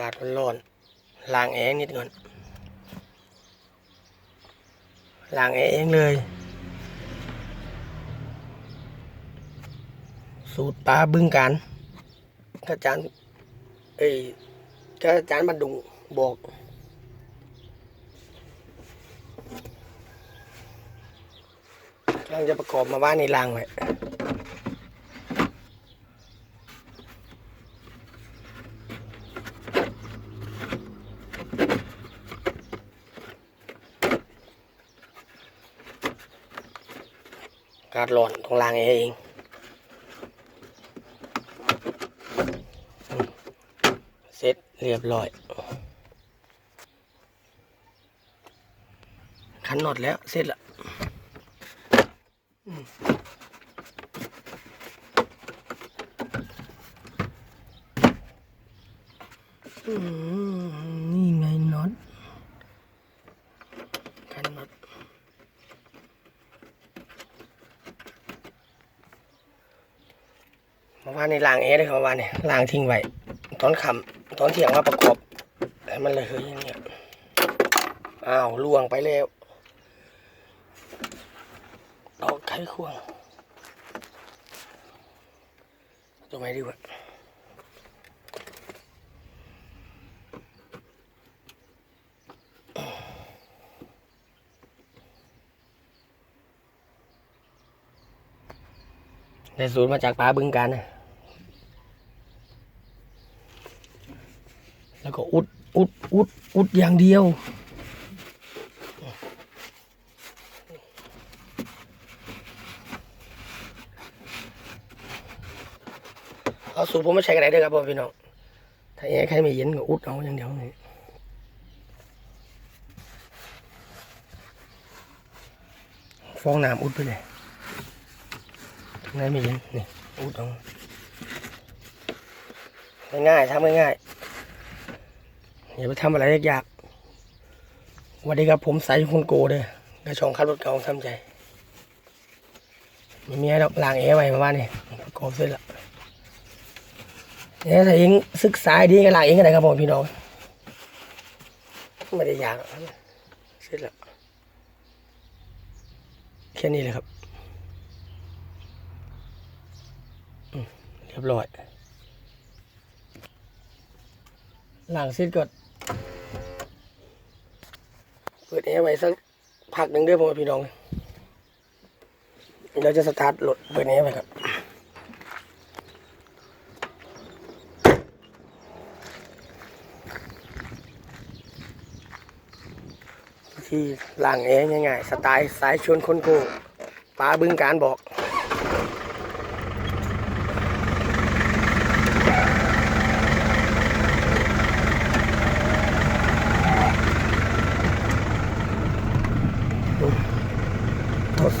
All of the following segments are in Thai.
ากาศร้อนๆล้างแอร์นิดก่อนล้างแอร์เองเลย สูตรปลาบึ้งการอาจารย์เอ้ยก็อาจารย์บันดุงบอกกำลังจะประกอบมาว่าในรางไว้ กาศร้อนต้องล้างเองเสร็จเรียบร้อยขันน็อตแล้วเสร็จละอืมอืมนี่ไงน็อตขันน็อต เมื่อวานในล้างแอร์เลยครับเมื่อวานเนี่ยล้างทิ้งไว้ตอนค่ำตอนเที่ยงมาประกอบให้มันเลยเฮ้ยอย่างเงี้ยอ้าวล่วงไปแล้วเอกไข่ควงตัวไหนดีวะ ได้สูตรมาจากปลาบึงการนะแล้วก็อุดอุดอุดอุดอย่างเดียวเอาสูตรผมมาใช้กันไหนเด้อครับพ่อพี่น้องถ้าแอร์ใครไม่เย็นก็อุดเอาอย่างเดียวนี่ฟองน้ำอุดไปเลย ทางไหนไม่เย็นนี่อุดเอาง่ายๆทำง่ายๆอย่าไปทำอะไรยากๆสวัสดีครับผมสายคุณโกเด้อกระชองขับรถเก่าทำใจไม่มีอะไรดอกล้างแอร์ไว้มาบ้านนี่ประกอบเสร็จและเนี่ยถ้าเองศึกษาดีก็ล้างเองก็ได้ครับผมพี่น้องไม่ได้ยากหรอกเสร็จแล้วแค่นี้เลยครับอืม เรียบร้อยล้างเสร็จก็เปิดแอร์ไว้สักพักหนึ่งเด้วยพ่อพี่น้องเราจะสตาร์ทรถเปิดแอร์ไว้ครับที่ล้างแอร์ง่ายๆสไตล์สายชวนคนโกปลาบึงการบอก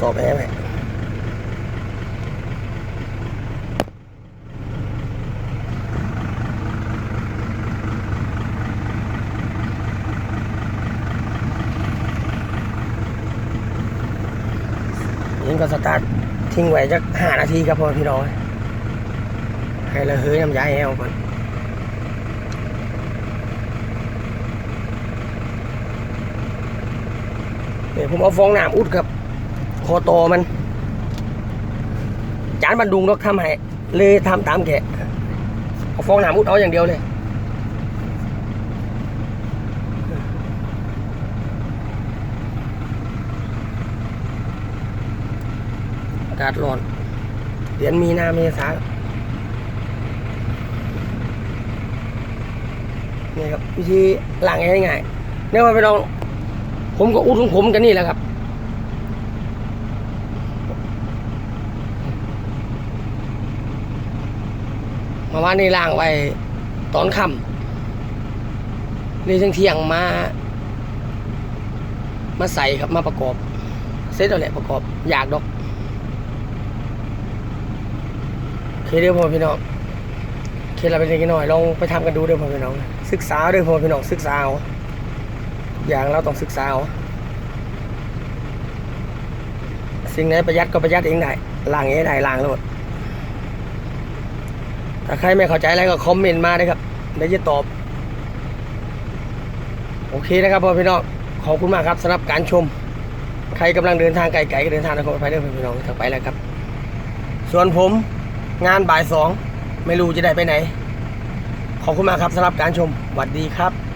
สอบแอร์ไว้ยิงก็สตาร์ททิ้งไว้จักห้านาทีครับพ่อพี่น้องให้ระเหยน้ำยาแอร์ออกก่อนเนี่ยผมเอาฟองน้ำอุดครับ อโตมันจานบันดุงดอกทำให้เลยทำตามแกะเอาฟองหน้ำอุดเอาอย่างเดียวเลยอากาศร้อนเดือนมีนาเมษานี่ครับวิธีล้างง่ายๆเนี่ยมาไปลอง ผมก็อุดของผมกันนี่แหละครับ เมาว่านี่ล่างไว้ตอนค่ำนี่เที่ยงมา มาใส่ครับมาประกอบ เสร็จแล้วแหละประกอบ อยากดอกเคเด้อพ่อพี่น้องเคเราไปเล็กน้อยลองไปทำกันดูเด้อพ่อพี่น้อง ศึกษาเด้อพ่อพี่น้องศึกษาเอาอย่างเราต้องศึกษาเอาสิ่งไหนประหยัดก็ประหยัดเองได้ล้างเองได้ล้างแล้วหมด ถ้าใครไม่เข้าใจอะไรก็คอมเมนต์มาได้ครับเดี๋ยวจะตอบ โอเคนะครับพ่อพี่น้องขอบคุณมากครับสำหรับการชม ใครกำลังเดินทางไกลๆก็เดินทางนะครไปเด้อพี่น้องทาไปแล้วครับ ส่วนผมงานบ่ายสองไม่รู้จะได้ไปไหน ขอบคุณมากครับสำหรับการชมสวัสดีครับ